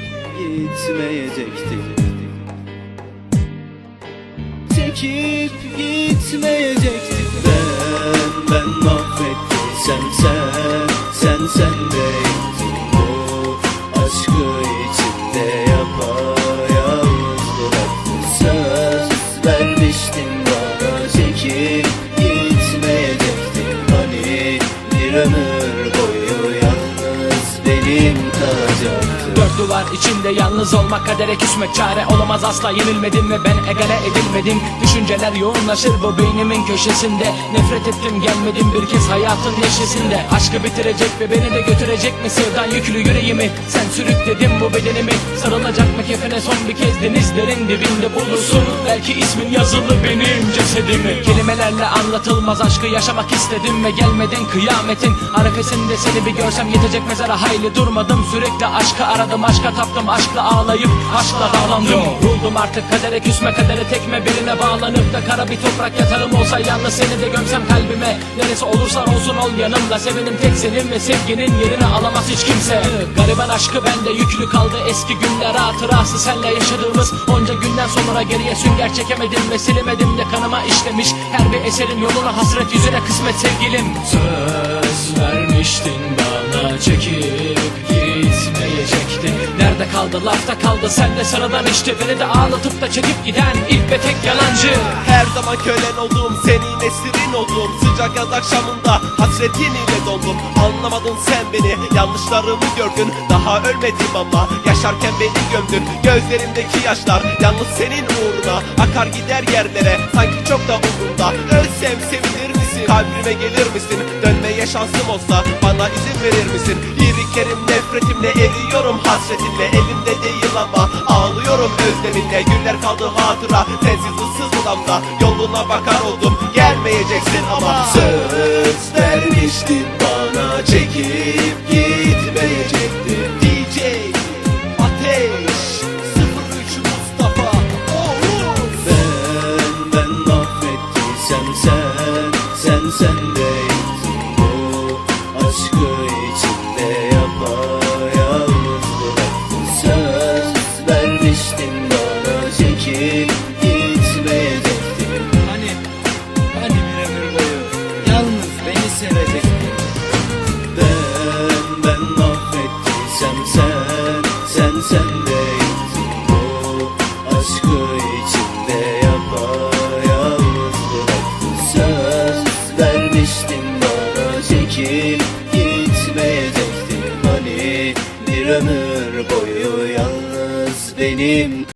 çekip gitmeyecektin Çekip gitmeyecektin Ben, ben mahvettim sen sen Sen sen değildin bu Aşkı içinde yapayalnız bıraktın. Söz vermiştin bana çekip gitmeyecektin Hani bir ömür duvar içinde yalnız olmak kadere küsmek çare olamaz. Asla yenilmedim ve ben egale edilmedim. Düşünceler yoğunlaşır bu beynimin köşesinde. Nefret ettim gelmedim bir kez hayatın neşesinde. Aşkı bitirecek ve beni de götürecek mi sevdan yüklü yüreğimi? Sen sürükledin bu bedenimi. Sarılacak mı kefene son bir kez denizlerin dibinde bulursun Belki ismin yazılı benim cesedimi. Kelimelerle anlatılmaz aşkı yaşamak istedim ve gelmedin kıyametin. Arefesinde seni bir görsem yetecek mezara hayli durmadım. Sürekli aşkı aradım aşka taptım aşkla ağlayıp aşkla dağlandım Ruldum artık kadere küsme kadere tekme birine bağlanıp da kara bir toprak yatarım olsa yalnız seni de gömsem kalbime. Neresi olursan olsun ol yanımda sevenim tek senin ve sevginin yerini alamaz hiç kimse. Gariban aşkı bende yüklü kaldı eski günler hatırası senle yaşadığımız Onca günden sonra geriye sünger çekemedim ve silemedim de kanıma işlemiş Her bir eserin yoluna hasret yüzüne kısmet sevgilim. Söz vermiştin bana çekip gitmeyecektin Nerede kaldı? Lafta kaldı. Sen de sıradan işte Beni de ağlatıp da çekip giden ilk ve tek yalancı. Her zaman kölen oldum. Senin esirin oldum. Sıcak yaz akşamında hasretin ile doldum Anlamadın sen beni. Yanlışlarımı gördün. Daha ölmedim ama yaşarken beni gömdün. Gözlerimdeki yaşlar yalnız senin uğruna Akar gider yerlere. Sanki çok da umurumda. Ölsem misin kalbime gelir misin? Dönmeye şansım olsa bana izin verir misin? İrikerim nefretimle eriyorum hasretinle Elimde değil ama ağlıyorum özleminle Günler kaldı hatıra sensiz ıssız odamda. Yoluna bakar oldum gelmeyeceksin ama. Söz vermiştin bana çekip gitmeyecektin. DJ Ateş 03 Mustafa Ben, ben mahvettiysem sen, sen sen değildin bu Aşkı içinde yapayalnız bıraktın Söz vermiştin bana çekip gitmeyecektin. Hani, hani bir ömür boyu yalnız beni sevecektin? Ben, ben mahvettiysem sen, sen sen çekip gitmeyecektin Hani bir ömür boyu yalnız benim